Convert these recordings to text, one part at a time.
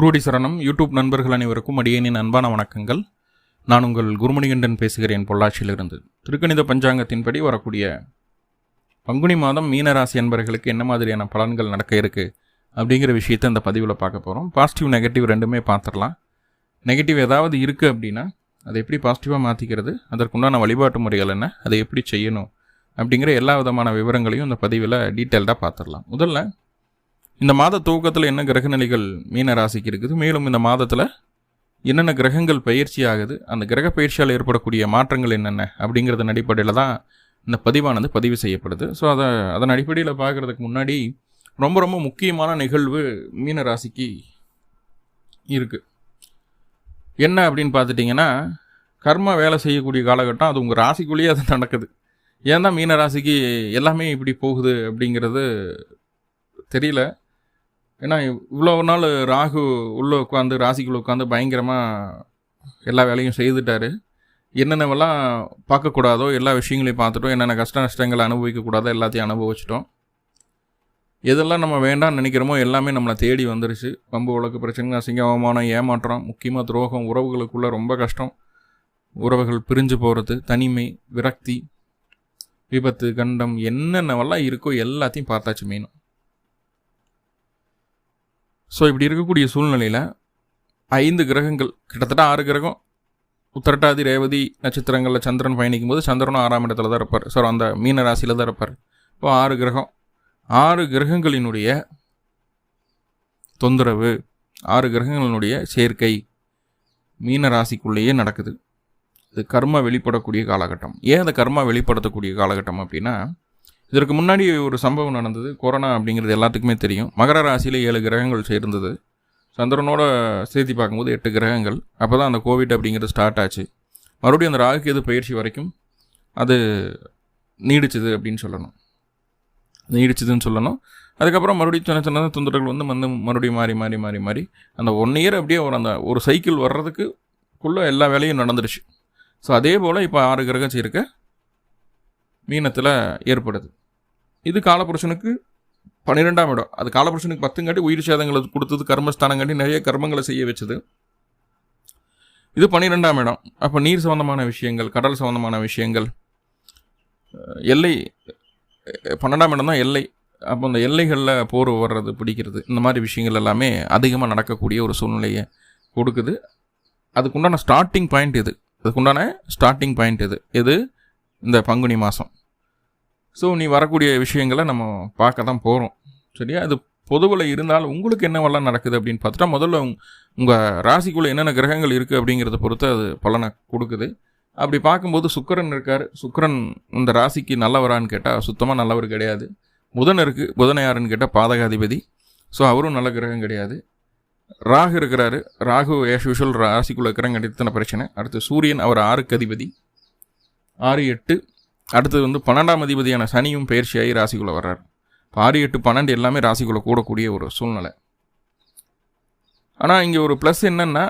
குருடி சரணம். யூடியூப் நண்பர்கள் அனைவருக்கும் அடியேனின் அன்பான வணக்கங்கள். நான் உங்கள் குருமணிகண்டன் பேசுகிறேன் பொள்ளாச்சியிலிருந்து. திருக்கணித பஞ்சாங்கத்தின்படி வரக்கூடிய பங்குனி மாதம் மீனராசி அன்பர்களுக்கு என்ன மாதிரியான பலன்கள் நடக்க இருக்குது அப்படிங்கிற விஷயத்தை இந்த பதிவில் பார்க்க போகிறோம் பாசிட்டிவ் நெகட்டிவ் ரெண்டுமே பார்த்துடலாம். நெகட்டிவ் ஏதாவது இருக்குது அப்படின்னா அதை எப்படி பாசிட்டிவாக மாற்றிக்கிறது அதற்குண்டான வழிபாட்டு முறைகள் என்ன? அதை எப்படி செய்யணும்? அப்படிங்கிற எல்லா விதமான விவரங்களையும் இந்த பதிவில் டீட்டெயில்டாக பார்த்துடலாம். முதல்ல இந்த மாத துவக்கத்தில் என்ன கிரகநிலைகள் மீன ராசிக்கு இருக்குது? மேலும் இந்த மாதத்தில் என்னென்ன கிரகங்கள் பயிற்சி ஆகுது? அந்த கிரக பயிற்சியால் ஏற்படக்கூடிய மாற்றங்கள் என்னென்ன? அப்படிங்கிறதன் அடிப்படையில் தான் இந்த பதிவானது பதிவு செய்யப்படுது. ஸோ அதை அதன் அடிப்படையில் பார்க்குறதுக்கு முன்னாடி ரொம்ப ரொம்ப முக்கியமான நிகழ்வு மீன ராசிக்கு இருக்குது என்ன அப்படின்னு பார்த்துட்டிங்கன்னா கர்மா வேலை செய்யக்கூடிய காலகட்டம் அது உங்கள் ராசிக்குள்ளேயே அது நடக்குது. ஏன் தான் மீன ராசிக்கு எல்லாமே இப்படி போகுது அப்படிங்கிறது தெரியல. ஏன்னா இவ்வளோ நாள் ராகு உள்ளே உட்காந்து ராசிக்குள்ளே உட்காந்து பயங்கரமாக எல்லா வேலையும் செய்துட்டார். என்னென்னவெல்லாம் பார்க்கக்கூடாதோ எல்லா விஷயங்களையும் பார்த்துட்டோம். என்னென்ன கஷ்ட நஷ்டங்களை அனுபவிக்கக்கூடாதோ எல்லாத்தையும் அனுபவிச்சிட்டோம். எதெல்லாம் நம்ம வேண்டாம்னு நினைக்கிறோமோ எல்லாமே நம்மளை தேடி வந்துருச்சு. பம்பு உலக பிரச்சனை அசிங்க அவமானம் ஏமாற்றம் முக்கியமாக துரோகம் உறவுகளுக்குள்ளே ரொம்ப கஷ்டம். உறவுகள் பிரிஞ்சு போகிறது தனிமை விரக்தி விபத்து கண்டம் என்னென்னவெல்லாம் இருக்கோ எல்லாத்தையும் பார்த்தாச்சு மெயினும் ஸோ இப்படி இருக்கக்கூடிய சூழ்நிலையில் ஐந்து கிரகங்கள் கிட்டத்தட்ட ஆறு கிரகம் உத்தரட்டாதி ரேவதி நட்சத்திரங்களில் சந்திரன் பயணிக்கும் போது சந்திரனும் ஆறாம் இடத்துல தான் இருப்பார். ஸோ அந்த மீன ராசியில் தான் இருப்பார். இப்போ ஆறு கிரகம். ஆறு கிரகங்களினுடைய தொந்தரவு ஆறு கிரகங்களினுடைய சேர்க்கை மீன ராசிக்குள்ளேயே நடக்குது. இது கர்மா வெளிப்படக்கூடிய காலகட்டம். ஏன் அந்த கர்மா வெளிப்படுத்தக்கூடிய காலகட்டம் அப்படின்னா இதற்கு முன்னாடி ஒரு சம்பவம் நடந்தது. கொரோனா அப்படிங்கிறது எல்லாத்துக்குமே தெரியும். மகர ராசியில் ஏழு கிரகங்கள் சேர்ந்தது. சந்திரனோட சேர்த்தி பார்க்கும்போது எட்டு கிரகங்கள். அப்போ தான் அந்த கோவிட் அப்படிங்கிறது ஸ்டார்ட் ஆச்சு. மறுபடியும் அந்த ராகு எது பயிற்சி வரைக்கும் அது நீடிச்சது அப்படின்னு சொல்லணும். நீடிச்சதுன்னு சொல்லணும். அதுக்கப்புறம் மறுபடியும் சின்ன சின்ன தொந்தரவுகள் வந்து வந்து மறுபடியும் மாறி மாறி மாறி மாறி. அந்த ஒன் இயர் அப்படியே ஒரு அந்த ஒரு சைக்கிள் வர்றதுக்குள்ளே எல்லா வேலையும் நடந்துருச்சு. ஸோ அதே போல் இப்போ ஆறு கிரகம் சேர்க்க மீனத்தில் ஏற்படுது. இது காலபுருஷனுக்கு பன்னிரெண்டாம் இடம். அது காலபுருஷனுக்கு பத்துங்காட்டி உயிர் சேதங்களை கொடுத்தது கர்மஸ்தானங்காட்டி நிறைய கர்மங்களை செய்ய வச்சது. இது பன்னிரெண்டாம் இடம். அப்போ நீர் சம்பந்தமான விஷயங்கள் கடல் சம்பந்தமான விஷயங்கள் எல்லை பன்னெண்டாம் இடம் தான் எல்லை. அப்போ அந்த எல்லைகளில் போர் வர்றது பிடிக்கிறது இந்த மாதிரி விஷயங்கள் எல்லாமே அதிகமாக நடக்கக்கூடிய ஒரு சூழ்நிலையை கொடுக்குது. அதுக்குண்டான ஸ்டார்டிங் பாயிண்ட் இது. அதுக்குண்டான ஸ்டார்டிங் பாயிண்ட் இது. இது இந்த பங்குனி மாதம் ஸோ நீ வரக்கூடிய விஷயங்களை நம்ம பார்க்க தான் போகிறோம் சரியா? அது பொதுவில் இருந்தாலும் உங்களுக்கு என்னவெல்லாம் நடக்குது அப்படின்னு பார்த்துட்டா முதல்ல உங்கள் ராசிக்குள்ளே என்னென்ன கிரகங்கள் இருக்குது அப்படிங்கிறத பொறுத்து அது பலனை கொடுக்குது. அப்படி பார்க்கும்போது சுக்கரன் இருக்கார். சுக்கரன் இந்த ராசிக்கு நல்லவரான்னு கேட்டால் சுத்தமாக நல்லவர் கிடையாது. புதன் இருக்குது புதனையாருன்னு கேட்டால் பாதகாதிபதி. ஸோ அவரும் நல்ல கிரகம் கிடையாது. ராகு இருக்கிறாரு. ராகு ஏஷ் யூஷுவல் ராசிக்குள்ளே கிரகம் இத்தனை பிரச்சனை. அடுத்து சூரியன் அவர் ஆறுக்கு அதிபதி. ஆறு எட்டு அடுத்தது வந்து பன்னெண்டாம் அதிபதியான சனியும் பயிற்சியாகி ராசிக்குள்ளே வர்றார். ஆறு எட்டு பன்னெண்டு எல்லாமே ராசிக்குள்ளே கூடக்கூடிய ஒரு சூழ்நிலை. ஆனால் இங்கே ஒரு ப்ளஸ் என்னென்னா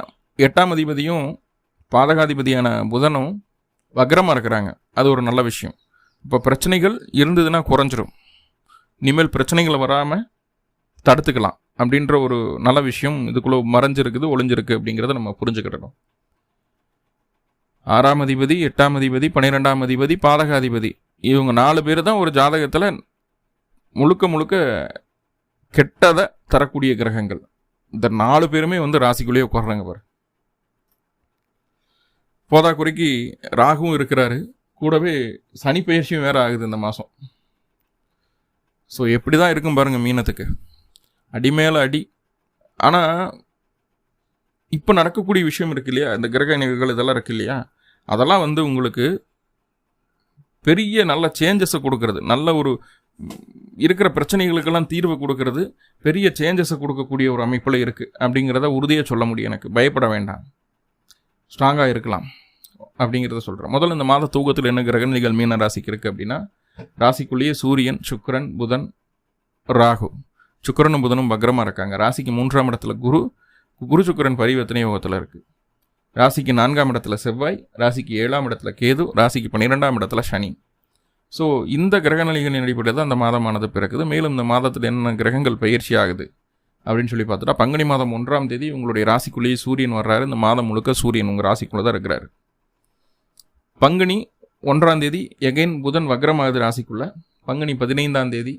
எட்டாம் அதிபதியும் பாதகாதிபதியான புதனும் வக்ரமாக இருக்கிறாங்க. அது ஒரு நல்ல விஷயம். இப்போ பிரச்சனைகள் இருந்ததுன்னா குறைஞ்சிரும். இனிமேல் பிரச்சனைகள் வராமல் தடுத்துக்கலாம். அப்படின்ற ஒரு நல்ல விஷயம் இதுக்குள்ளே மறைஞ்சிருக்குது ஒளிஞ்சிருக்கு அப்படிங்கிறத நம்ம புரிஞ்சுக்கிடணும். ஆறாம் அதிபதி எட்டாம் அதிபதி பன்னிரெண்டாம் அதிபதி பாதகாதிபதி இவங்க நாலு பேர் தான் ஒரு ஜாதகத்தில் முழுக்க முழுக்க கெட்டதை தரக்கூடிய கிரகங்கள். இந்த நாலு பேருமே வந்து ராசிக்குள்ளேயே உட்கார்றாங்க பாரு. போதாக்குறைக்கு ராகுவும் இருக்கிறாரு. கூடவே சனி பயிற்சியும் வேற ஆகுது இந்த மாதம் ஸோ எப்படி தான் இருக்கும் பாருங்கள் மீனத்துக்கு. அடி மேலே அடி. ஆனால் இப்போ நடக்கக்கூடிய விஷயம் இருக்கு இல்லையா? இந்த கிரக நிகழ்வுகள் இதெல்லாம் இருக்கு இல்லையா? அதெல்லாம் வந்து உங்களுக்கு பெரிய நல்ல சேஞ்சஸை கொடுக்கறது. நல்ல ஒரு இருக்கிற பிரச்சனைகளுக்கெல்லாம் தீர்வு கொடுக்கறது பெரிய சேஞ்சஸை கொடுக்கக்கூடிய ஒரு அமைப்பில் இருக்குது அப்படிங்கிறத உறுதியாக சொல்ல முடியும் எனக்கு. பயப்பட வேண்டாம். ஸ்ட்ராங்காக இருக்கலாம் அப்படிங்கிறத சொல்கிறேன் முதல்ல இந்த மாத தூக்கத்தில் என்ன கிரகநிலைகள் மீன ராசிக்கு இருக்குது அப்படின்னா ராசிக்குள்ளேயே சூரியன் சுக்கரன் புதன் ராகு. சுக்கரனும் புதனும் பக்ரமாக இருக்காங்க. ராசிக்கு மூன்றாம் இடத்துல குரு குரு சுக்கிரன் பரிவர்த்தனை யோகத்தில் இருக்குது ராசிக்கு நான்காம் இடத்துல செவ்வாய் ராசிக்கு ஏழாம் இடத்துல கேது ராசிக்கு பன்னிரெண்டாம் இடத்துல சனி. ஸோ இந்த கிரகநிலைகளின் அடிப்படையில் தான் அந்த மாதமானது பிறக்குது. மேலும் இந்த மாதத்தில் என்ன கிரகங்கள் பயிற்சி ஆகுது அப்படின்னு சொல்லி பார்த்துட்டா பங்குனி மாதம் ஒன்றாம் தேதி உங்களுடைய ராசிக்குள்ளேயே சூரியன் வர்றாரு. இந்த மாதம் முழுக்க சூரியன் உங்கள் ராசிக்குள்ளே தான் இருக்கிறாரு. பங்குனி ஒன்றாம் தேதி எகைன் புதன் வக்ரமாகுது ராசிக்குள்ளே. பங்குனி பதினைந்தாம் தேதி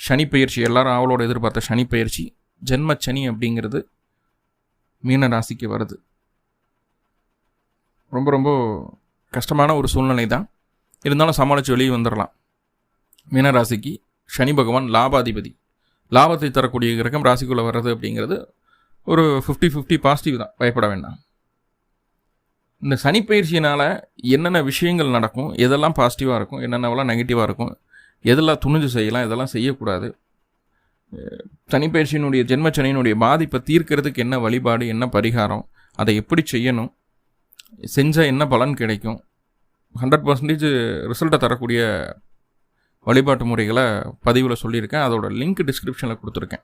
சனி பயிற்சி. எல்லாரும் அவளோட எதிர்பார்த்த சனி பயிற்சி. ஜென்ம சனி அப்படிங்கிறது மீன ராசிக்கு வருது. ரொம்ப ரொம்ப கஷ்டமான ஒரு சூழ்நிலை தான். இருந்தாலும் சமாளித்து வெளியே வந்துடலாம் மீனராசிக்கு சனி பகவான் லாபாதிபதி. லாபத்தை தரக்கூடிய கிரகம் ராசிக்குள்ளே வர்றது அப்படிங்கிறது ஒரு ஃபிஃப்டி ஃபிஃப்டி பாசிட்டிவ் தான். பயப்பட வேண்டாம். இந்த சனி பயிற்சியினால் என்னென்ன விஷயங்கள் நடக்கும் எதெல்லாம் பாசிட்டிவாக இருக்கும் என்னென்னவெல்லாம் நெகட்டிவாக இருக்கும் எதெல்லாம் துணிஞ்சு செய்யலாம் இதெல்லாம் செய்யக்கூடாது சனிப்பயிற்சியினுடைய ஜென்மச்சனியினுடைய பாதிப்பை தீர்க்கிறதுக்கு என்ன வழிபாடு என்ன பரிகாரம் அதை எப்படி செய்யணும் செஞ்சால் என்ன பலன் கிடைக்கும் ஹண்ட்ரட் பர்சன்டேஜ் ரிசல்ட்டை தரக்கூடிய வழிபாட்டு முறைகளை பதிவில் சொல்லியிருக்கேன். அதோட லிங்க் டிஸ்கிரிப்ஷனில் கொடுத்துருக்கேன்.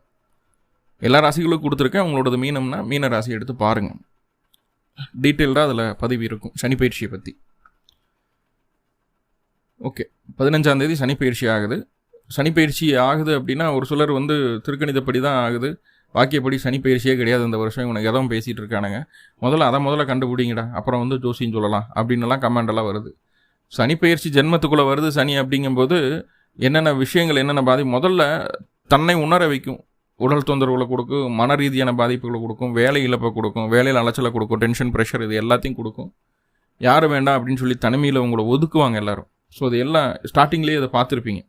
எல்லா ராசிகளுக்கும் கொடுத்துருக்கேன். உங்களோடது மீனம்னா மீன ராசி எடுத்து பாருங்கள் டீட்டெயில்டாக அதில் பதிவு இருக்கும் சனிப்பயிற்சியை பற்றி ஓகே பதினஞ்சாந்தேதி சனிப்பயிற்சி ஆகுது. சனிப்பயிற்சி ஆகுது அப்படின்னா ஒரு சிலர் வந்து திருக்கணிதப்படி தான் ஆகுது. வாக்கியப்படி சனிப்பயிற்சியே கிடையாது இந்த வருஷம். இவனுக்கு எதவும் பேசிகிட்டு இருக்கானுங்க. முதல்ல அதை முதல்ல கண்டுபிடிங்கடா. அப்புறம் வந்து ஜோசின்னு சொல்லலாம் அப்படின்னுலாம் கமெண்டெல்லாம் வருது. சனிப்பயிற்சி ஜென்மத்துக்குள்ளே வருது சனி அப்படிங்கும்போது என்னென்ன விஷயங்கள் என்னென்ன பாதி முதல்ல தன்னை உணர வைக்கும். உடல் தொந்தரவுகளை கொடுக்கும் மன ரீதியான பாதிப்புகளை கொடுக்கும் வேலை இழப்பை கொடுக்கும் வேலையில் அலைச்சலை கொடுக்கும் டென்ஷன் ப்ரெஷர் இது எல்லாத்தையும் கொடுக்கும். யார் வேண்டாம் அப்படின்னு சொல்லி தனிமையில் உங்களை ஒதுக்குவாங்க எல்லோரும். ஸோ அது எல்லாம் ஸ்டார்டிங்லேயே அதை பார்த்துருப்பீங்க.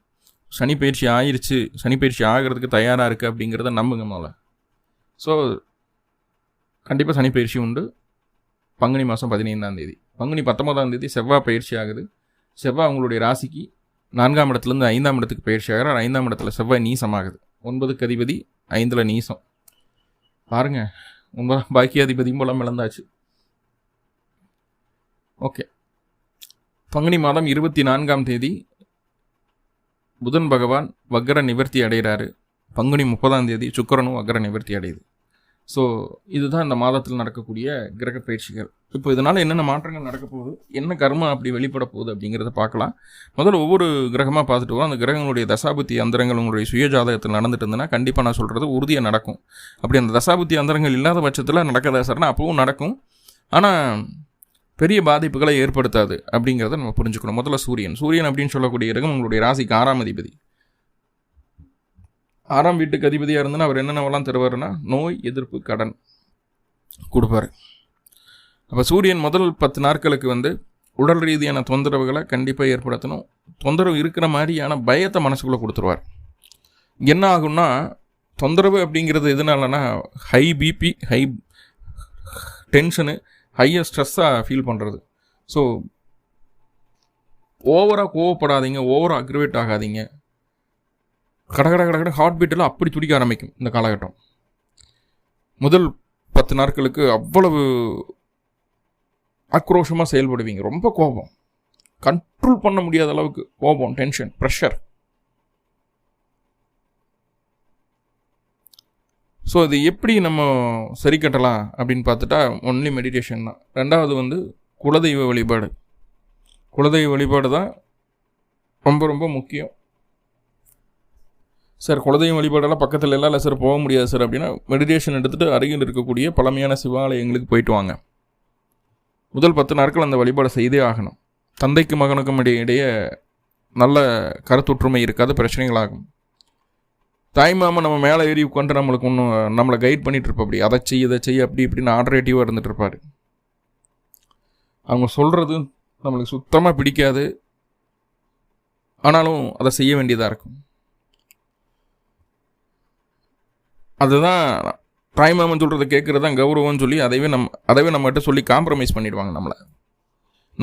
சனி பயிற்சி ஆயிருச்சு சனி பயிற்சி ஆகிறதுக்கு தயாராக இருக்குது அப்படிங்கிறத நம்புங்க முதல்ல. ஸோ கண்டிப்பாக சனி பயிற்சி உண்டு. பங்குனி மாதம் பதினைந்தாம் தேதி. பங்குனி பத்தொன்பதாம் தேதி செவ்வாய் பயிற்சி ஆகுது. செவ்வாய் உங்களுடைய ராசிக்கு நான்காம் இடத்துலேருந்து ஐந்தாம் இடத்துக்கு பயிற்சி ஆகிறார் ஐந்தாம் இடத்துல செவ்வாய் நீசமாகுது. ஒன்பதுக்கு அதிபதி ஐந்தில் நீசம். பாருங்க ஒன்பதாம் பாக்கியாதிபதியும் போல இழந்தாச்சு ஓகே பங்குனி மாதம் இருபத்தி நான்காம் தேதி புதன் பகவான் வக்ர நிவர்த்தி அடைகிறாரு. பங்குனி முப்பதாம் தேதி சுக்கிரனும் வக்ர நிவர்த்தி அடையுது. ஸோ இதுதான் இந்த மாதத்தில் நடக்கக்கூடிய கிரக பயிற்சிகள். இப்போ இதனால் என்னென்ன மாற்றங்கள் நடக்க போகுது? என்ன கர்மா அப்படி வெளிப்பட போகுது அப்படிங்கிறத பார்க்கலாம். முதல்ல ஒவ்வொரு கிரகமாக பார்த்துட்டு வரும் அந்த கிரகங்களுடைய தசாபுத்தி அந்தரங்கள் உங்களுடைய சுய ஜாதகத்தில் நடந்துட்டு இருந்ததுன்னா கண்டிப்பாக நான் சொல்கிறது உறுதியாக நடக்கும். அப்படி அந்த தசாபுத்தி அந்தரங்கள் இல்லாத பட்சத்தில் நடக்காத சார்னா அப்பவும் நடக்கும். ஆனால் பெரிய பாதிப்புகளை ஏற்படுத்தாது அப்படிங்கிறத நம்ம புரிஞ்சுக்கணும். முதல்ல சூரியன். சூரியன் அப்படின்னு சொல்லக்கூடிய இருக்கும் உங்களுடைய ராசிக்கு ஆறாம் அதிபதி. ஆறாம் வீட்டுக்கு அதிபதியாக இருந்தனா அவர் என்னென்னவெல்லாம் தருவாருன்னா நோய் எதிர்ப்பு கடன் கொடுப்பார். அப்போ சூரியன் முதல் பத்து நாட்களுக்கு வந்து உடல் ரீதியான தொந்தரவுகளை கண்டிப்பாக ஏற்படுத்தணும். தொந்தரவு இருக்கிற மாதிரியான பயத்தை மனசுக்குள்ளே கொடுத்துருவார். என்ன ஆகும்னா தொந்தரவு அப்படிங்கிறது எதனாலனா high BP high tension higher ஸ்ட்ரெஸ்ஸாக ஃபீல் பண்ணுறது ஸோ ஓவராக கோவப்படாதீங்க ஓவராக அக்ரிவேட் ஆகாதீங்க. கட கட கட கட ஹார்ட் பீட்டெல்லாம் அப்படி துடிக்க ஆரம்பிக்கும் இந்த காலகட்டம். முதல் பத்து நாட்களுக்கு அவ்வளவு ஆக்ரோஷமாக செயல்படுவீங்க. ரொம்ப கோபம். கண்ட்ரோல் பண்ண முடியாத அளவுக்கு கோபம் டென்ஷன் ப்ரெஷர் ஸோ இது எப்படி நம்ம சரி கட்டலாம் அப்படின்னு பார்த்துட்டா ஒன்லி மெடிடேஷன் தான். ரெண்டாவது வந்து குலதெய்வ வழிபாடு. குலதெய்வ வழிபாடு தான் ரொம்ப ரொம்ப முக்கியம். சார் குலதெய்வ வழிபாடெல்லாம் பக்கத்தில் எல்லாம் இல்லை சார் போக முடியாது சார் அப்படின்னா மெடிடேஷன் எடுத்துகிட்டு அருகில் இருக்கக்கூடிய பழமையான சிவாலயங்களுக்கு போயிட்டு வாங்க. முதல் பத்து நாட்கள் அந்த வழிபாடு செய்தே ஆகணும். தந்தைக்கு மகனுக்கும் இடையே இடையே நல்ல கருத்தொற்றுமை இருக்காது பிரச்சனைகள் ஆகும். தாய்மாமன் நம்ம மேலே ஏறி உட்காந்து நம்மளுக்கு ஒன்றும் நம்மளை கைட் பண்ணிட்டு இருப்பா அப்படி அதை செய் இதை செய் அப்படி இப்படின்னு ஆல்டர்னேட்டிவாக இருந்துகிட்டு இருப்பார். அவங்க சொல்கிறது நம்மளுக்கு சுத்தமாக பிடிக்காது. ஆனாலும் அதை செய்ய வேண்டியதாக இருக்கும். அதுதான் தாய்மாமன் சொல்கிறத கேட்குறது தான் கௌரவம்னு சொல்லி அதைவே நம் அதைவே நம்மகிட்ட சொல்லி காம்ப்ரமைஸ் பண்ணிடுவாங்க நம்மளை.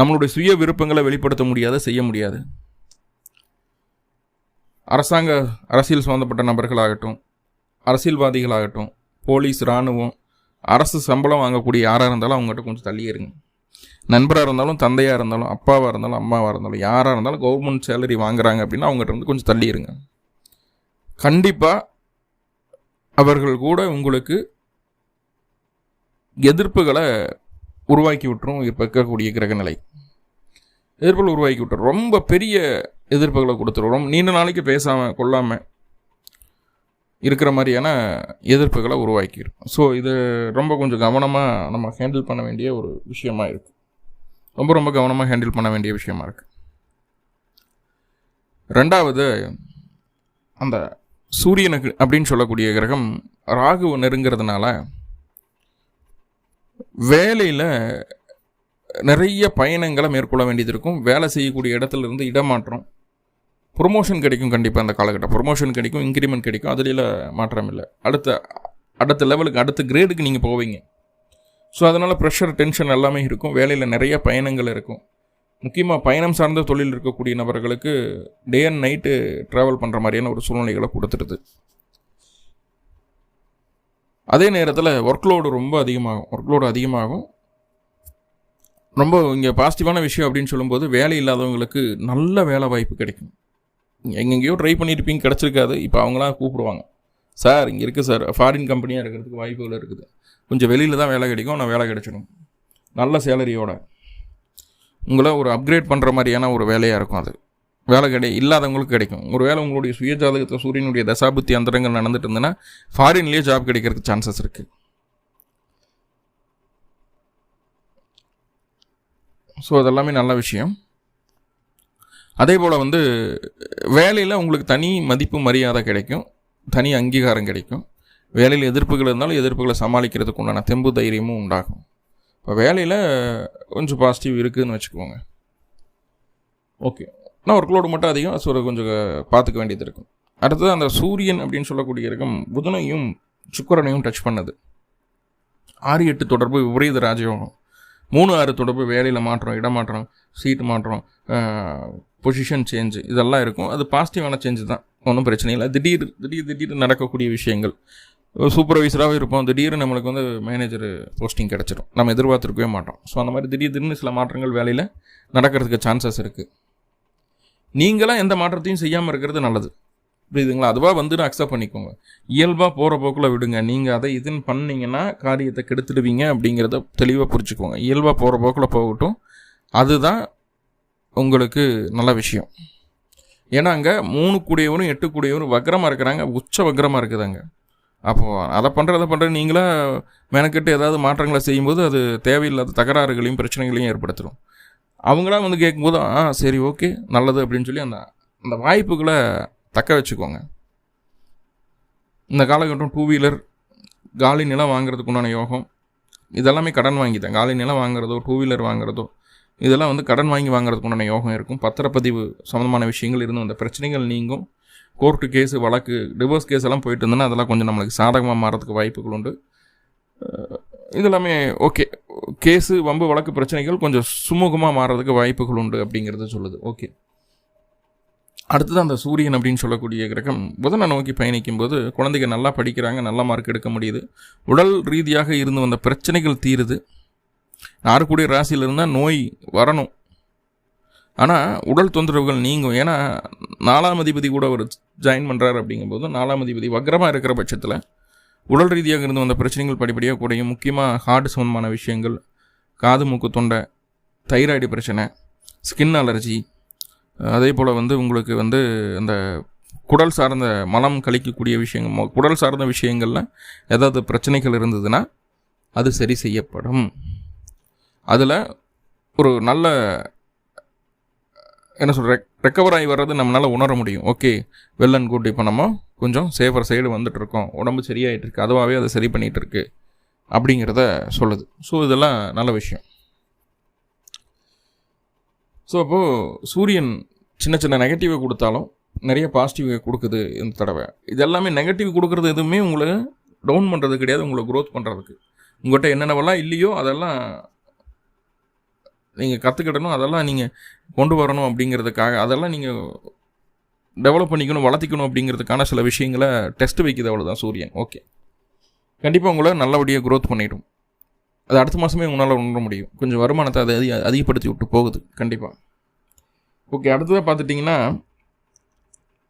நம்மளுடைய சுய விருப்பங்களை வெளிப்படுத்த முடியாது செய்ய முடியாது. அரசாங்க அரசியல் சம்மந்தப்பட்ட நபர்களாகட்டும் அரசியல்வாதிகளாகட்டும் போலீஸ் இராணுவம் அரசு சம்பளம் வாங்கக்கூடிய யாராக இருந்தாலும் அவங்ககிட்ட கொஞ்சம் தள்ளியே இருங்க. நண்பராக இருந்தாலும் தந்தையாக இருந்தாலும் அப்பாவாக இருந்தாலும் அம்மாவாக இருந்தாலும் யாராக இருந்தாலும் கவர்மெண்ட் சேலரி வாங்குறாங்க அப்படின்னா அவங்ககிட்ட வந்து கொஞ்சம் தள்ளி இருங்க. கண்டிப்பாக அவர்கள் கூட உங்களுக்கு எதிர்ப்புகளை உருவாக்கி விட்டுரும் இப்போ இருக்கக்கூடிய கிரகநிலை. எதிர்ப்புகள் உருவாக்கி விட்டுரும் ரொம்ப பெரிய எதிர்ப்புகளை கொடுத்துரும் நீண்ட நாளைக்கு பேசாமல் கொள்ளாமல் இருக்கிற மாதிரியான எதிர்ப்புகளை உருவாக்கியிருக்கும் ஸோ இது ரொம்ப கொஞ்சம் கவனமாக நம்ம ஹேண்டில் பண்ண வேண்டிய ஒரு விஷயமா இருக்குது ரொம்ப ரொம்ப கவனமாக ஹேண்டில் பண்ண வேண்டிய விஷயமா இருக்குது ரெண்டாவது அந்த சூரியனுக்கு அப்படின்னு சொல்லக்கூடிய கிரகம் ராகு நெருங்கிறதுனால வேலையில் நிறைய பயணங்களை மேற்கொள்ள வேண்டியது இருக்கும். வேலை செய்யக்கூடிய இடத்துல இருந்து இடமாற்றம். ப்ரொமோஷன் கிடைக்கும் கண்டிப்பாக அந்த காலகட்டம். ப்ரொமோஷன் கிடைக்கும் இன்க்ரிமெண்ட் கிடைக்கும். அதில் மாற்றம் இல்லை. அடுத்த அடுத்த லெவலுக்கு அடுத்த கிரேடுக்கு நீங்கள் போவீங்க. ஸோ அதனால் ப்ரெஷர் டென்ஷன் எல்லாமே இருக்கும். வேலையில் நிறைய பயணங்கள் இருக்கும். முக்கியமாக பயணம் சார்ந்த தொழில் இருக்கக்கூடிய நபர்களுக்கு டே அண்ட் நைட்டு ட்ராவல் பண்ணுற மாதிரியான ஒரு சூழ்நிலைகளை கொடுத்துருது. அதே நேரத்தில் ஒர்க் லோடு ரொம்ப அதிகமாகும். ஒர்க் லோடு அதிகமாகும். ரொம்ப இங்கே பாசிட்டிவான விஷயம் அப்படின்னு சொல்லும்போது வேலை இல்லாதவங்களுக்கு நல்ல வேலை வாய்ப்பு கிடைக்கும். எங்கெங்கேயோ ட்ரை பண்ணியிருப்பீங்க கிடச்சிருக்காது. இப்போ அவங்களாம் கூப்பிடுவாங்க. சார் இங்கே இருக்குது சார் ஃபாரின் கம்பெனியாக இருக்கிறதுக்கு வாய்ப்புகள் இருக்குது. கொஞ்சம் வெளியில் தான் வேலை கிடைக்கும். நான் வேலை கிடைச்சிடும் நல்ல சேலரியோட உங்களை ஒரு அப்கிரேட் பண்ணுற மாதிரியான ஒரு வேலையாக இருக்கும் அது. வேலை கிடை இல்லாதவங்களுக்கு கிடைக்கும். ஒரு வேலை உங்களுடைய சுய ஜாதகத்தை சூரியனுடைய தசாபுத்தி அந்தரங்கள் நடந்துட்டு இருந்ததுன்னா ஃபாரின்லேயே ஜாப் கிடைக்கிறதுக்கு சான்சஸ் இருக்குது ஸோ அதெல்லாமே நல்ல விஷயம். அதே போல் வந்து வேலையில் உங்களுக்கு தனி மதிப்பு மரியாதை கிடைக்கும். தனி அங்கீகாரம் கிடைக்கும். வேலையில் எதிர்ப்புகள் இருந்தாலும் எதிர்ப்புகளை சமாளிக்கிறதுக்கு உண்டான தெம்பு தைரியமும் உண்டாகும். இப்போ வேலையில் கொஞ்சம் பாசிட்டிவ் இருக்குதுன்னு வச்சுக்கோங்க. ஓகே ஆனால் ஒர்க் லோடு மட்டும் அதிகம். ஸோ கொஞ்சம் பார்த்துக்க வேண்டியது இருக்கும். அடுத்தது அந்த சூரியன் அப்படின்னு சொல்லக்கூடிய இருக்கும் புதனையும் சுக்கரனையும் டச் பண்ணது. ஆறு எட்டு தொடர்பு விபரீத ராஜயோகம். மூணு ஆறு தொடர்பு வேலையில் மாற்றம் இடமாற்றம் சீட் மாற்றம் பொசிஷன் சேஞ்சு இதெல்லாம் இருக்கும். அது பாசிட்டிவான சேஞ்சு தான். ஒன்றும் பிரச்சனை இல்லை. திடீர் திடீர் திடீர் நடக்கக்கூடிய விஷயங்கள். சூப்பர்வைசராகவே இருப்போம். திடீர்னு நம்மளுக்கு வந்து மேனேஜர் போஸ்டிங் கிடச்சிடும் நம்ம எதிர்பார்த்துருக்கவே மாட்டோம். ஸோ அந்த மாதிரி திடீர் திடீர்னு சில மாற்றங்கள் வேலையில் நடக்கிறதுக்கு சான்சஸ் இருக்குது நீங்களாம் எந்த மாற்றத்தையும் செய்யாமல் இருக்கிறது நல்லது. புரியுதுங்களா? அதுவாக வந்து அக்செப்ட் பண்ணிக்கோங்க. இயல்பாக போகிற போக்கில் விடுங்க. நீங்கள் அதை இதுன்னு பண்ணிங்கன்னா காரியத்தை கெடுத்துடுவீங்க அப்படிங்கிறத தெளிவாக புரிச்சுக்கோங்க இயல்பாக போகிற போக்கில் போகட்டும். அதுதான் உங்களுக்கு நல்ல விஷயம். ஏன்னா அங்கே மூணு கூடியவரும் எட்டு கூடியவரும் வக்கரமாக இருக்கிறாங்க. உச்ச வக்கரமாக இருக்குதாங்க. அப்போது அதை பண்ணுறத பண்ணுற நீங்களாக மெனக்கெட்டு ஏதாவது மாற்றங்களை செய்யும்போது அது தேவையில்லாத தகராறுகளையும் பிரச்சனைகளையும் ஏற்படுத்திடும் அவங்களாம் வந்து கேட்கும்போது ஆ சரி ஓகே நல்லது அப்படின்னு சொல்லி அந்த அந்த வாய்ப்புகளை தக்க வச்சுக்கோங்க. இந்த காலகட்டம் டூ வீலர் காலி நிலம் வாங்குறதுக்கு உண்டான யோகம் இதெல்லாமே கடன் வாங்கி தான். காலி நிலம் வாங்குறதோ டூ வீலர் வாங்குறதோ இதெல்லாம் வந்து கடன் வாங்கி வாங்குறதுக்கு உண்டான யோகம் இருக்கும். பத்திரப்பதிவு சம்மந்தமான விஷயங்கள் இருந்து அந்த பிரச்சனைகள் நீங்கும். கோர்ட்டு கேஸு வழக்கு டிவோர்ஸ் கேஸ் எல்லாம் போயிட்டு இருந்தோன்னா அதெல்லாம் கொஞ்சம் நம்மளுக்கு சாதகமாக மாறதுக்கு வாய்ப்புகள் உண்டு. இதெல்லாமே ஓகே கேஸு வம்பு வழக்கு பிரச்சனைகள் கொஞ்சம் சுமூகமாக மாறதுக்கு வாய்ப்புகள் உண்டு அப்படிங்கிறத சொல்லுது. ஓகே அடுத்தது அந்த சூரியன் அப்படின்னு சொல்லக்கூடிய கிரகம் புதனை நோக்கி பயணிக்கும் போது குழந்தைங்க நல்லா படிக்கிறாங்க நல்ல மார்க் எடுக்க முடியுது. உடல் ரீதியாக இருந்து வந்த பிரச்சனைகள் தீருது. ஆறக்கூடிய ராசியில் இருந்தால் நோய் வரணும். ஆனால் உடல் தொந்தரவுகள் நீங்கும். ஏன்னா நாலாம் அதிபதி கூட அவர் ஜாயின் பண்ணுறாரு அப்படிங்கும்போது நாலாம் அதிபதி வக்ரமாக இருக்கிற பட்சத்தில் உடல் ரீதியாக இருந்து வந்த பிரச்சனைகள் படிப்படியாக குறையும். முக்கியமாக ஹார்ட் சம்பந்தமான விஷயங்கள் காது மூக்கு தொண்டை தைராய்டு பிரச்சனை ஸ்கின் அலர்ஜி அதே போல் வந்து உங்களுக்கு வந்து அந்த குடல் சார்ந்த மலம் கழிக்கக்கூடிய விஷயங்கள் குடல் சார்ந்த விஷயங்களில் ஏதாவது பிரச்சனைகள் இருந்ததுன்னா அது சரி செய்யப்படும். அதில் ஒரு நல்ல என்ன சொல்கிற ரெக்கவர் ஆகி வர்றது நம்மளால் உணர முடியும். ஓகே வெல் அண்ட் குட் இப்போ நம்ம கொஞ்சம் சேஃபர் சைடு வந்துட்டுருக்கோம். உடம்பு சரியாயிட்டு இருக்கு. அதுவாகவே அதை சரி பண்ணிகிட்டு இருக்கு. அப்படிங்கிறத சொல்லுது. ஸோ இதெல்லாம் நல்ல விஷயம். ஸோ அப்போது சூரியன் சின்ன சின்ன நெகட்டிவை கொடுத்தாலும் நிறைய பாசிட்டிவ் கொடுக்குது இந்த தடவை. இது எல்லாமே நெகட்டிவ் கொடுக்குறது எதுவுமே உங்களை டவுன் பண்ணுறது கிடையாது உங்களை க்ரோத் பண்ணுறதுக்கு உங்கள்கிட்ட என்னென்னவெல்லாம் இல்லையோ அதெல்லாம் நீங்கள் கற்றுக்கிடணும் அதெல்லாம் நீங்கள் கொண்டு வரணும் அப்படிங்கிறதுக்காக அதெல்லாம் நீங்கள் டெவலப் பண்ணிக்கணும் வளர்த்திக்கணும் அப்படிங்கிறதுக்கான சில விஷயங்களை டெஸ்ட் வைக்கிது அவ்வளோதான் சூரியன். ஓகே கண்டிப்பாக உங்களை நல்லபடியாக க்ரோத் பண்ணிடும். அது அடுத்த மாதமே உங்களால் உணர முடியும். கொஞ்சம் வருமானத்தை அதை அதிக அதிகப்படுத்தி விட்டு போகுது. கண்டிப்பாக ஓகே அடுத்ததாக பார்த்துட்டிங்கன்னா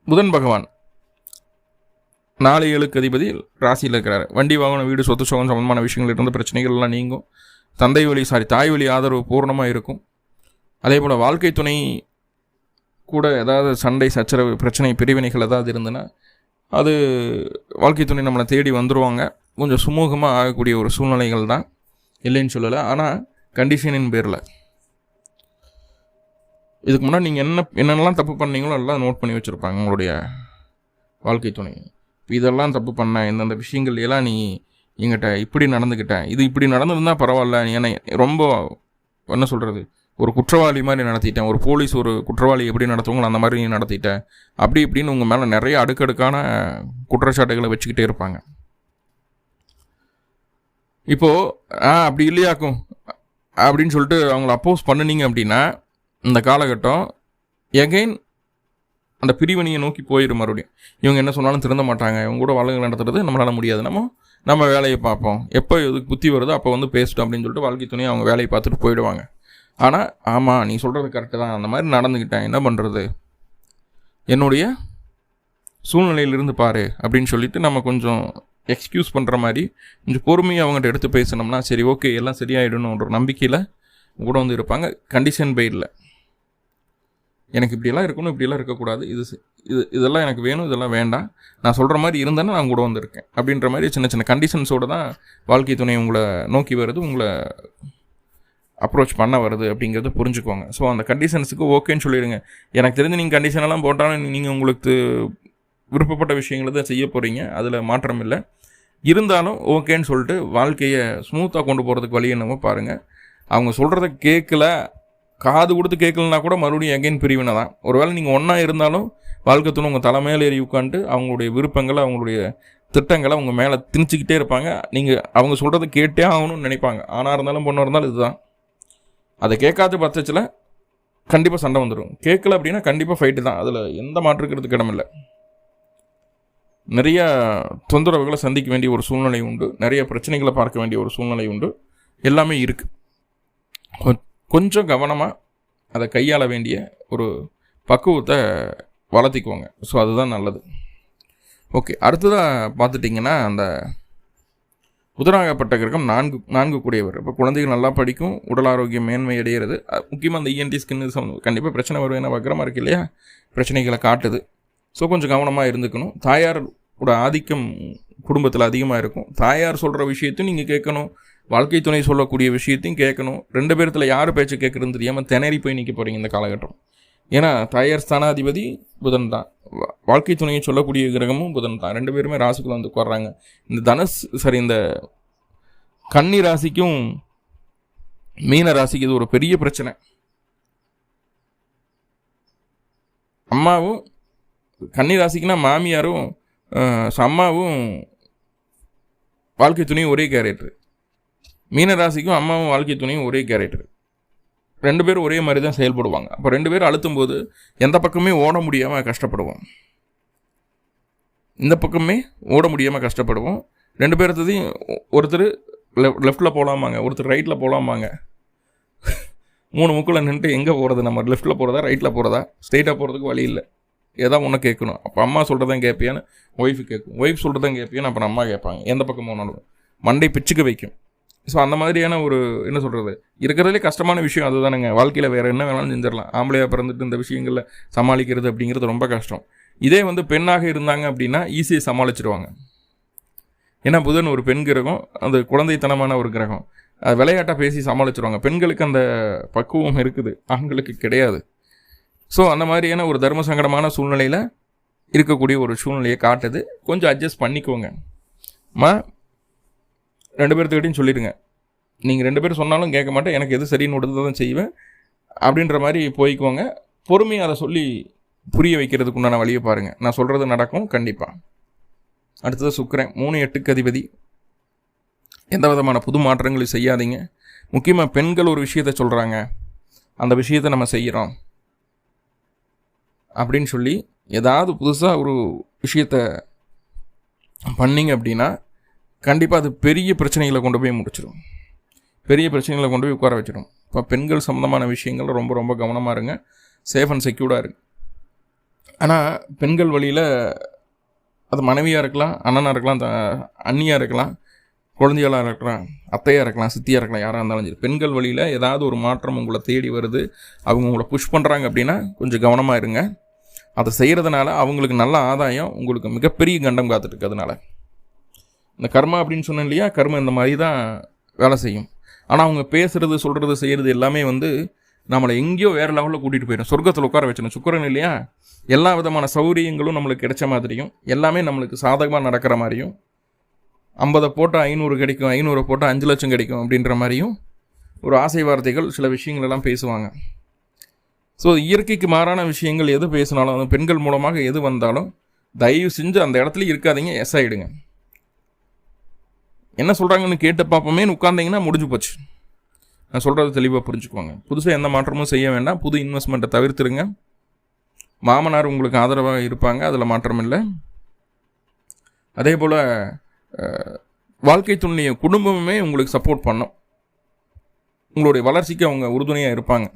புதன் பகவான். நாலு ஏழுக்கு அதிபதி ராசியில் இருக்கிறார். வண்டி வாகனம் வீடு சொத்து சோகம் சம்பந்தமான விஷயங்கள் இருந்த பிரச்சனைகள்லாம் நீங்கும். தந்தை வழி சாரி தாய் வழி ஆதரவு பூர்ணமாக இருக்கும். அதே போல் வாழ்க்கை துணை கூட ஏதாவது சண்டை சச்சரவு பிரச்சனை பிரிவினைகள் ஏதாவது இருந்ததுன்னா அது வாழ்க்கை துணை நம்மளை தேடி வந்துடுவாங்க கொஞ்சம் சுமூகமாக ஆகக்கூடிய ஒரு சூழ்நிலைகள் தான் இல்லைன்னு சொல்லலை. ஆனால் கண்டிஷனின் பேரில். இதுக்கு முன்னாடி நீங்கள் என்ன என்னென்னலாம் தப்பு பண்ணீங்களோ எல்லாம் நோட் பண்ணி வச்சுருப்பாங்க உங்களுடைய வாழ்க்கை துணை. இதெல்லாம் தப்பு பண்ண இந்தந்த விஷயங்கள் எல்லாம் நீ எங்கிட்ட இப்படி நடந்துக்கிட்டேன் இது இப்படி நடந்திருந்தால் பரவாயில்ல நீ என்னை ரொம்ப என்ன சொல்கிறது ஒரு குற்றவாளி மாதிரி நடத்திட்டேன் ஒரு போலீஸ் ஒரு குற்றவாளி எப்படி நடத்துவாங்களோ அந்த மாதிரி நீ நடத்திட்டேன் அப்படி இப்படின்னு உங்கள் மேலே நிறைய அடுக்கடுக்கான குற்றச்சாட்டுகளை வச்சுக்கிட்டே இருப்பாங்க. இப்போது ஆ அப்படி இல்லையாக்கும். அப்படின்னு சொல்லிட்டு அவங்கள அப்போஸ் பண்ணுனீங்க அப்படின்னா இந்த காலகட்டம் எகைன் அந்த பிரிவினையை நோக்கி போயிடும் மறுபடியும். இவங்க என்ன சொன்னாலும் திருந்த மாட்டாங்க. இவங்க கூட வழக்கு நடத்துறது நம்மளால் முடியாது. நம்ம நம்ம வேலையை பார்ப்போம். எப்போ இதுக்கு புத்தி வருதோ அப்போ வந்து பேசிட்டோம் அப்படின்னு சொல்லிட்டு வாழ்க்கை துணையை அவங்க வேலையை பார்த்துட்டு போயிடுவாங்க. ஆனால் ஆமாம் நீ சொல்கிறது கரெக்டு தான். அந்த மாதிரி நடந்துக்கிட்டேன் என்ன பண்ணுறது என்னுடைய சூழ்நிலையிலிருந்து பாரு அப்படின்னு சொல்லிட்டு நம்ம கொஞ்சம் எக்ஸ்கியூஸ் பண்ணுற மாதிரி கொஞ்சம் பொறுமையாக அவங்ககிட்ட எடுத்து பேசினோம்னா சரி ஓகே எல்லாம் சரியாயிடணுன்ற நம்பிக்கையில் கூட வந்து இருப்பாங்க. கண்டிஷன் பெயிரில் எனக்கு இப்படியெல்லாம் இருக்கணும் இப்படியெல்லாம் இருக்கக்கூடாது. இது இது இதெல்லாம் எனக்கு வேணும் இதெல்லாம் வேண்டாம். நான் சொல்கிற மாதிரி இருந்தேன்னா நான் கூட வந்திருக்கேன். அப்படின்ற மாதிரி சின்ன சின்ன கண்டிஷன்ஸோடு தான் வாழ்க்கை துணை உங்களை நோக்கி வருது உங்களை அப்ரோச் பண்ண வருது அப்படிங்கிறத புரிஞ்சுக்கோங்க ஸோ அந்த கண்டிஷன்ஸுக்கு ஓகேன்னு சொல்லிடுங்க. எனக்கு தெரிஞ்சு நீங்கள் கண்டிஷனெல்லாம் போட்டாலும் நீங்கள் உங்களுக்கு விருப்பப்பட்ட விஷயங்களை தான் செய்ய போகிறீங்க அதில் மாற்றம் இல்லை இருந்தாலும் ஓகேன்னு சொல்லிட்டு வாழ்க்கையை ஸ்மூத்தாக கொண்டு போகிறதுக்கு வழி என்னமோ பாருங்கள் அவங்க சொல்கிறத கேட்கல காது கொடுத்து கேட்கலனா கூட மறுபடியும் எகைன் பிரிவினை தான். ஒருவேளை நீங்கள் ஒன்றா இருந்தாலும் வாழ்க்கை துணை உங்கள் தலைமையில் ஏறி உட்காந்துட்டு அவங்களுடைய விருப்பங்களை அவங்களுடைய திட்டங்களை அவங்க மேலே திணிச்சிக்கிட்டே இருப்பாங்க. நீங்கள் அவங்க சொல்கிறத கேட்டே ஆகணும்னு நினைப்பாங்க. ஆனால் இருந்தாலும் பொண்ணாக இருந்தாலும் இதுதான். அதை கேட்காத பட்சத்தில் கண்டிப்பாக சண்டை வந்துடும் கேட்கல அப்படின்னா கண்டிப்பாக ஃபைட்டு தான். அதில் எந்த மாற்றுக்கிறதுக்கு இடமில்லை. நிறைய தொந்தரவுகளை சந்திக்க வேண்டிய ஒரு சூழ்நிலை உண்டு. நிறைய பிரச்சனைகளை பார்க்க வேண்டிய ஒரு சூழ்நிலை உண்டு. எல்லாமே இருக்குது கொஞ்சம் கவனமாக அதை கையாள வேண்டிய ஒரு பக்குவத்தை வளர்த்திக்குவோங்க ஸோ அதுதான் நல்லது. ஓகே அடுத்ததாக பார்த்துட்டிங்கன்னா அந்த உதராகப்பட்ட கிரகம் நான்கு நான்கு கூடியவர். இப்போ குழந்தைகள் நல்லா படிக்கும் உடல் ஆரோக்கியம் மேன்மை அடைகிறது. முக்கியமாக அந்த இஎன்டி ஸ்கின் கண்டிப்பாக பிரச்சனை வரும் ஏன்னா வக்கரமாக இருக்கு இல்லையா? பிரச்சனைகளை காட்டுது. ஸோ கொஞ்சம் கவனமாக இருந்துக்கணும். தாயாரோட ஆதிக்கம் குடும்பத்தில் அதிகமாக இருக்கும். தாயார் சொல்கிற விஷயத்தையும் நீங்கள் கேட்கணும். வாழ்க்கை துணை சொல்லக்கூடிய விஷயத்தையும் கேட்கணும். ரெண்டு பேர்த்தில் யார் பேச்சு கேட்குறதுன்னு தெரியாமல் திணறி போய் நிற்க போகிறீங்க இந்த காலகட்டம். ஏன்னா தாயார் ஸ்தானாதிபதி புதன் தான். வாழ்க்கை துணையை சொல்லக்கூடிய கிரகமும் புதன் தான். ரெண்டு பேருமே ராசிக்குள்ள வந்து உட்காடுறாங்க இந்த தனுஷ் சரி இந்த கன்னி ராசிக்கும் மீன ராசிக்கு இது ஒரு பெரிய பிரச்சனை. அம்மாவும் கன்னி ராசிக்குன்னா மாமியாரும் அம்மாவும் வாழ்க்கை துணையும் ஒரே கேரக்டர் மீன ராசிக்கும் அம்மாவும் வாழ்க்கை துணையும் ஒரே கேரக்டர் ரெண்டு பேரும் ஒரே மாதிரி தான் செயல்படுவாங்க. அப்போ ரெண்டு பேரும் அழுத்தும் போது எந்த பக்கமே ஓட முடியாமல் கஷ்டப்படுவோம். இந்த பக்கமே ஓட முடியாமல் கஷ்டப்படுவோம். ரெண்டு பேர்த்ததையும் ஒருத்தர் லெஃப்ட் லெஃப்ட்டில் போகலாமாங்க ஒருத்தர் ரைட்டில் போகலாமாங்க மூணு முக்கில் நின்றுட்டு எங்கே போகிறது நம்ம? லெஃப்ட்டில் போகிறதா ரைட்டில் போகிறதா ஸ்ட்ரெயிட்டாக போகிறதுக்கு வழி இல்லை. ஏதாவது ஒன்று கேட்கணும் அப்போ அம்மா சொல்கிறதான் கேட்பியான்னு ஒய்ஃபு கேட்கும் ஒய்ஃப் சொல்கிறதான் கேட்பியான்னு அப்புறம் அம்மா கேட்பாங்க எந்த பக்கம் போனாலும். மண்டை பிச்சுக்க வைக்கும். ஸோ அந்த மாதிரியான ஒரு என்ன சொல்கிறது இருக்கிறதுலே கஷ்டமான விஷயம் அதுதானுங்க. வாழ்க்கையில் வேறு என்ன வேணாலும் செஞ்சிடலாம். ஆம்பளையாக பிறந்துட்டு இந்த விஷயங்களில் சமாளிக்கிறது அப்படிங்கிறது ரொம்ப கஷ்டம். இதே வந்து பெண்ணாக இருந்தாங்க அப்படின்னா ஈஸியாக சமாளிச்சிருவாங்க. ஏன்னா புதன் ஒரு பெண் கிரகம் அது குழந்தைத்தனமான ஒரு கிரகம். அது விளையாட்டாக பேசி சமாளிச்சிருவாங்க. பெண்களுக்கு அந்த பக்குவம் இருக்குது. ஆண்களுக்கு கிடையாது. ஸோ அந்த மாதிரியான ஒரு தர்ம சங்கடமான சூழ்நிலையில் இருக்கக்கூடிய ஒரு சூழ்நிலையை காட்டுது. கொஞ்சம் அட்ஜஸ்ட் பண்ணிக்கோங்க. மா ரெண்டு பேர்த்துக்கிட்டையும் சொல்லிடுங்க. நீங்கள் ரெண்டு பேரும் சொன்னாலும் கேட்க மாட்டேன். எனக்கு எது சரின்னு விடுறது தான் செய்வேன். அப்படின்ற மாதிரி போய்க்குவோங்க பொறுமையாக அதை சொல்லி புரிய வைக்கிறதுக்கு உண்டான வழியை பாருங்கள் நான் சொல்கிறது நடக்கும் கண்டிப்பாக அடுத்தது சுக்கரன் மூணு எட்டுக்கு அதிபதி. எந்த விதமான புது மாற்றங்களையும் செய்யாதீங்க. முக்கியமாக பெண்கள் ஒரு விஷயத்த சொல்கிறாங்க அந்த விஷயத்தை நம்ம செய்கிறோம் அப்படின்னு சொல்லி ஏதாவது புதுசாக ஒரு விஷயத்த பண்ணிங்க அப்படின்னா கண்டிப்பாக அது பெரிய பிரச்சனைகளை கொண்டு போய் முடிச்சிடும் பெரிய பிரச்சனைகளை கொண்டு போய் உட்கார வச்சிடும் இப்போ பெண்கள் சம்மந்தமான விஷயங்கள் ரொம்ப ரொம்ப கவனமாக இருங்க. சேஃப் அண்ட் செக்யூர்டாக இருங்க. ஆனால் பெண்கள் வழியில் அது மனைவியாக இருக்கலாம் அண்ணனாக இருக்கலாம் த அண்ணியாக இருக்கலாம் குழந்தைகளாக இருக்கலாம் அத்தையாக இருக்கலாம் சித்தியாக இருக்கலாம் யாராக இருந்தாலும் சரி பெண்கள் வழியில் ஏதாவது ஒரு மாற்றம் உங்களை தேடி வருது அவங்க உங்களை புஷ் பண்ணுறாங்க அப்படின்னா கொஞ்சம் கவனமாக இருங்க. அதை செய்கிறதுனால அவங்களுக்கு நல்ல ஆதாயம் உங்களுக்கு மிகப்பெரிய கண்டம் காத்துட்ருக்கிறதுனால. இந்த கர்மா அப்படின்னு சொன்னேன் இல்லையா கர்மம் இந்த மாதிரி தான் வேலை செய்யும். ஆனால் அவங்க பேசுகிறது சொல்கிறது செய்கிறது எல்லாமே வந்து நம்மளை எங்கேயோ வேறு லெவலில் கூட்டிகிட்டு போயிடும். சொர்க்கத்தில் உட்கார வச்சிடும் சுக்கரன் இல்லையா? எல்லா விதமான சௌகரியங்களும் நம்மளுக்கு கிடைச்ச மாதிரியும் எல்லாமே நம்மளுக்கு சாதகமாக நடக்கிற மாதிரியும் ஐம்பதை போட்டால் ஐநூறு கிடைக்கும் ஐநூறு போட்டால் அஞ்சு லட்சம் கிடைக்கும் அப்படின்ற மாதிரியும் ஒரு ஆசை வார்த்தைகள் சில விஷயங்கள் எல்லாம் பேசுவாங்க. ஸோ இயற்கைக்கு மாறான விஷயங்கள் எது பேசினாலும் அந்த பெண்கள் மூலமாக எது வந்தாலும் தயவு செஞ்சு அந்த இடத்துல இருக்காதீங்க எஸ் ஆகிடுங்க என்ன சொல்கிறாங்கன்னு கேட்டு பார்ப்போமே உட்காந்திங்கன்னா முடிஞ்சு போச்சு. நான் சொல்கிறது தெளிவாக புரிஞ்சுக்குவாங்க. புதுசாக எந்த மாற்றமும் செய்ய வேண்டாம். புது இன்வெஸ்ட்மெண்ட்டை தவிர்த்துருங்க. மாமனார் உங்களுக்கு ஆதரவாக இருப்பாங்க அதில் மாற்றம் இல்லை. அதே போல் வாழ்க்கை துணைய குடும்பமுமே உங்களுக்கு சப்போர்ட் பண்ணும். உங்களுடைய வளர்ச்சிக்கு அவங்க உறுதுணையாக இருப்பாங்க.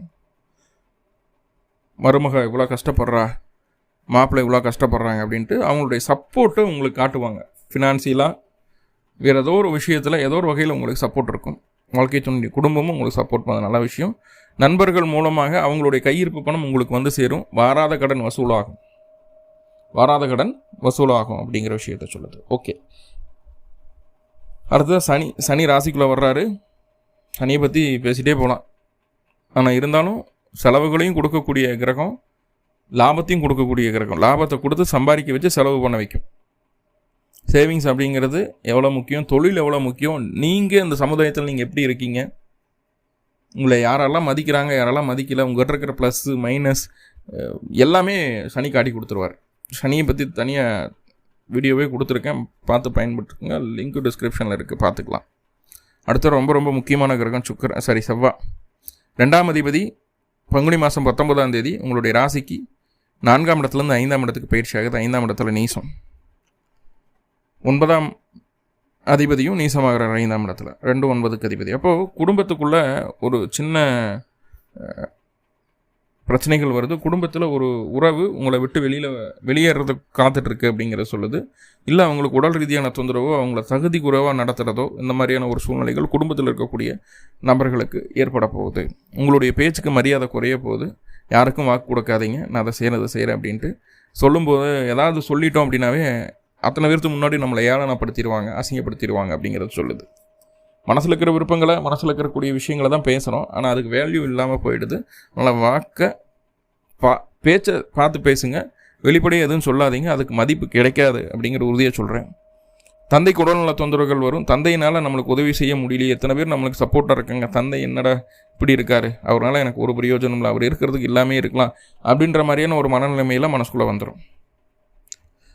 மருமக இவ்வளோ கஷ்டப்படுறா மாப்பிள்ளை இவ்வளோ கஷ்டப்படுறாங்க அப்படின்ட்டு அவங்களுடைய சப்போர்ட்டை உங்களுக்கு காட்டுவாங்க. ஃபினான்சியலாக வேறு ஏதோ ஒரு விஷயத்தில் ஏதோ ஒரு வகையில் உங்களுக்கு சப்போர்ட் இருக்கும். வாழ்க்கை துணை குடும்பமும் உங்களுக்கு சப்போர்ட் பண்ண நல்ல விஷயம். நண்பர்கள் மூலமாக அவங்களுடைய கையிருப்பு பணம் உங்களுக்கு வந்து சேரும். வாராத கடன் வசூலாகும். வாராத கடன் வசூலாகும் அப்படிங்கிற விஷயத்த சொல்லுது. ஓகே அடுத்தது சனி சனி ராசிக்குள்ளே வர்றாரு. சனியை பற்றி பேசிகிட்டே போகலாம் ஆனால் இருந்தாலும் செலவுகளையும் கொடுக்கக்கூடிய கிரகம் லாபத்தையும் கொடுக்கக்கூடிய கிரகம். லாபத்தை கொடுத்து சம்பாதிக்க வச்சு செலவு பண்ண வைக்கும். சேவிங்ஸ் அப்படிங்கிறது எவ்வளோ முக்கியம்? தொழில் எவ்வளோ முக்கியம்? நீங்கள் இந்த சமுதாயத்தில் நீங்கள் எப்படி இருக்கீங்க? உங்களை யாரெல்லாம் மதிக்கிறாங்க யாரெல்லாம் மதிக்கல உங்கள்கிட்ட இருக்கிற ப்ளஸ்ஸு மைனஸ் எல்லாமே சனி காட்டி கொடுத்துருவார். சனியை பற்றி தனியாக வீடியோவே கொடுத்துருக்கேன். பார்த்து பயன்பட்டுருக்குங்க லிங்க் டிஸ்கிரிப்ஷனில் இருக்குது பார்த்துக்கலாம். அடுத்த ரொம்ப ரொம்ப முக்கியமான கிரகம் சுக்கர சாரி செவ்வா. ரெண்டாம் அதிபதி பங்குனி மாதம் பத்தொன்பதாம் தேதி உங்களுடைய ராசிக்கு நான்காம் இடத்துலேருந்து ஐந்தாம் இடத்துக்கு பயிற்சி ஆகுது. ஐந்தாம் இடத்துல நீசம். ஒன்பதாம் அதிபதியும் நீசமாகிறார் ஐந்தாம் இடத்துல. ரெண்டு ஒன்பதுக்கு அதிபதி. அப்போது குடும்பத்துக்குள்ளே ஒரு சின்ன பிரச்சனைகள் வருது. குடும்பத்தில் ஒரு உறவு உங்களை விட்டு வெளியில் வெளியேறது காத்துட்ருக்கு அப்படிங்கிறத சொல்லுது. இல்லை அவங்களுக்கு உடல் ரீதியான தொந்தரவோ அவங்கள தகுதி குறைவாக நடத்துகிறதோ இந்த மாதிரியான ஒரு சூழ்நிலைகள் குடும்பத்தில் இருக்கக்கூடிய நபர்களுக்கு ஏற்பட போகுது. உங்களுடைய பேச்சுக்கு மரியாதை குறைய போகுது. யாருக்கும் வாக்கு கொடுக்காதீங்க. நான் அதை செய்கிறத செய்கிறேன் அப்படின்ட்டு சொல்லும்போது ஏதாவது சொல்லிட்டோம் அப்படின்னாவே அத்தனை பேருக்கு முன்னாடி நம்மளை ஏளனப்படுத்திடுவாங்க அசிங்கப்படுத்திடுவாங்க அப்படிங்கிறது சொல்லுது. மனசில் இருக்கிற விருப்பங்களை மனசில் இருக்கக்கூடிய விஷயங்களை தான் பேசுகிறோம் ஆனால் அதுக்கு வேல்யூ இல்லாமல் போயிடுது. அதனால் வாக்க பா பேச்சை பார்த்து பேசுங்க. வெளிப்படையாக எதுவும் சொல்லாதீங்க. அதுக்கு மதிப்பு கிடைக்காது அப்படிங்கிற உறுதியை சொல்கிறேன் தந்தைக்கு உடல்நல தொந்தரவுகள் வரும். தந்தையினால் நம்மளுக்கு உதவி செய்ய முடியலையே. எத்தனை பேர் நம்மளுக்கு சப்போர்ட்டாக இருக்காங்க? தந்தை என்னடா இப்படி இருக்கார்? அவரால் எனக்கு ஒரு பிரயோஜனம் இல்லை. அவர் இருக்கிறதுக்கு எல்லாமே இருக்கலாம். அப்படின்ற மாதிரியான ஒரு மனநிலைமையில் மனசுக்குள்ளே வந்துடும்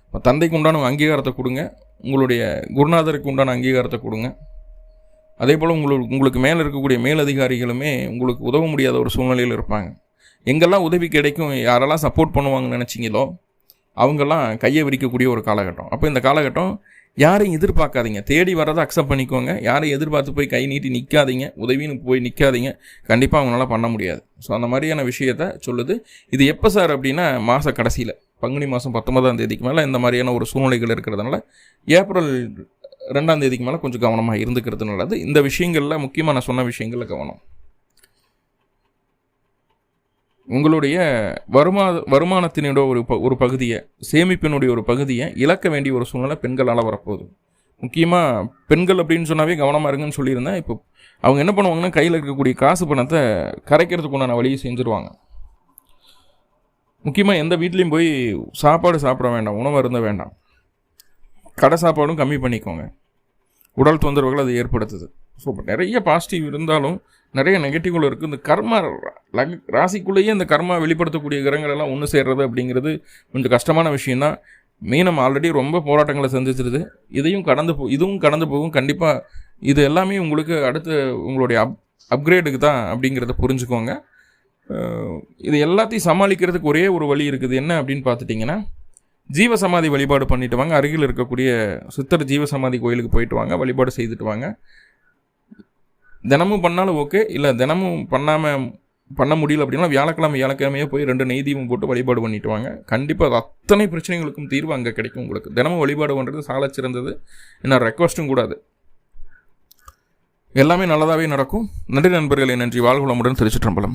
இப்போ தந்தைக்கு உண்டான அங்கீகாரத்தை கொடுங்க. உங்களுடைய குருநாதருக்கு உண்டான அங்கீகாரத்தை கொடுங்க. அதே போல் உங்களுக்கு உங்களுக்கு மேலே இருக்கக்கூடிய மேலதிகாரிகளுமே உங்களுக்கு உதவ முடியாத ஒரு சூழ்நிலையில் இருப்பாங்க. எங்கெல்லாம் உதவி கிடைக்கும் யாரெல்லாம் சப்போர்ட் பண்ணுவாங்கன்னு நினச்சிங்களோ அவங்கெல்லாம் கையை விரிக்கக்கூடிய ஒரு காலகட்டம். அப்போ இந்த காலகட்டம் யாரையும் எதிர்பார்க்காதீங்க. தேடி வரதை அக்செப்ட் பண்ணிக்கோங்க. யாரையும் எதிர்பார்த்து போய் கை நீட்டி நிற்காதீங்க உதவின்னு போய் நிற்காதீங்க கண்டிப்பாக அவங்களால பண்ண முடியாது. ஸோ அந்த மாதிரியான விஷயத்த சொல்லுது. இது எப்போ சார் அப்படின்னா மாத கடைசியில். பங்குனி மாதம் பத்தொன்பதாம் தேதிக்கு மேலே இந்த மாதிரியான ஒரு சூழ்நிலைகள் இருக்கிறதுனால ஏப்ரல் ரெண்டாம் தேதிக்கு மேலே கொஞ்சம் கவனமாக இருந்துக்கிறது நல்லது. இந்த விஷயங்களில் முக்கியமாக நான் சொன்ன விஷயங்களில் கவனம். உங்களுடைய வருமா வருமானத்தினுடைய ஒரு ப ஒரு பகுதியை சேமிப்பினுடைய ஒரு பகுதியை இழக்க வேண்டிய ஒரு சூழ்நிலை பெண்களால் வரப்போகுது. முக்கியமாக பெண்கள் அப்படின்னு சொன்னாவே கவனமாக இருங்கன்னு சொல்லியிருந்தேன். இப்போ அவங்க என்ன பண்ணுவாங்கன்னா கையில் இருக்கக்கூடிய காசு பணத்தை கரைக்கிறதுக்கு உண்டான வழியை செஞ்சுருவாங்க. முக்கியமாக எந்த வீட்லேயும் போய் சாப்பாடு சாப்பிட வேண்டாம் உணவு இருந்த வேண்டாம். கடை சாப்பாடும் கம்மி பண்ணிக்கோங்க. உடல் தொந்தரவுகள் அது ஏற்படுத்துது. ஸோ நிறைய பாசிட்டிவ் இருந்தாலும் நிறைய நெகட்டிவ்களும் இருக்குது இந்த கர்மா ராசிக்குள்ளேயே இந்த கர்மா வெளிப்படுத்தக்கூடிய கிரகங்கள் எல்லாம் ஒன்று சேர்றது அப்படிங்கிறது கொஞ்சம் கஷ்டமான விஷயந்தான் மீனம் ஆல்ரெடி ரொம்ப போராட்டங்களை சந்திச்சிருது. இதையும் கடந்து போ இதுவும் கடந்து போகும். கண்டிப்பாக இது எல்லாமே உங்களுக்கு அடுத்து உங்களுடைய அப் அப்கிரேடுக்கு தான் அப்படிங்கிறத புரிஞ்சுக்கோங்க. இது எல்லாத்தையும் சமாளிக்கிறதுக்கு ஒரே ஒரு வழி இருக்குது. என்ன அப்படின்னு பார்த்துட்டிங்கன்னா ஜீவசமாதி வழிபாடு பண்ணிட்டு வாங்க. அருகில் இருக்கக்கூடிய சித்தர் ஜீவசமாதி கோயிலுக்கு போயிட்டு வாங்க. வழிபாடு செய்துட்டு வாங்க. தினமும் பண்ணாலும் ஓகே. இல்லை தினமும் பண்ணாமல் பண்ண முடியல அப்படின்னா வியாழக்கிழமை வியாழக்கிழமையே போய் ரெண்டு நெய்தீபம் போட்டு வழிபாடு பண்ணிட்டு வாங்க. கண்டிப்பாக அது அத்தனை பிரச்சனைகளுக்கும் தீர்வு அங்கே கிடைக்கும் உங்களுக்கு. தினமும் வழிபாடு பண்ணுறது சாலை சிறந்தது. என்ன ரெக்வஸ்ட்டும் கூடாது எல்லாமே நல்லதாகவே நடக்கும். நன்றி நண்பர்களே. நன்றி. வாழ்குளமுடன் திருச்சிற்றம்பலம்.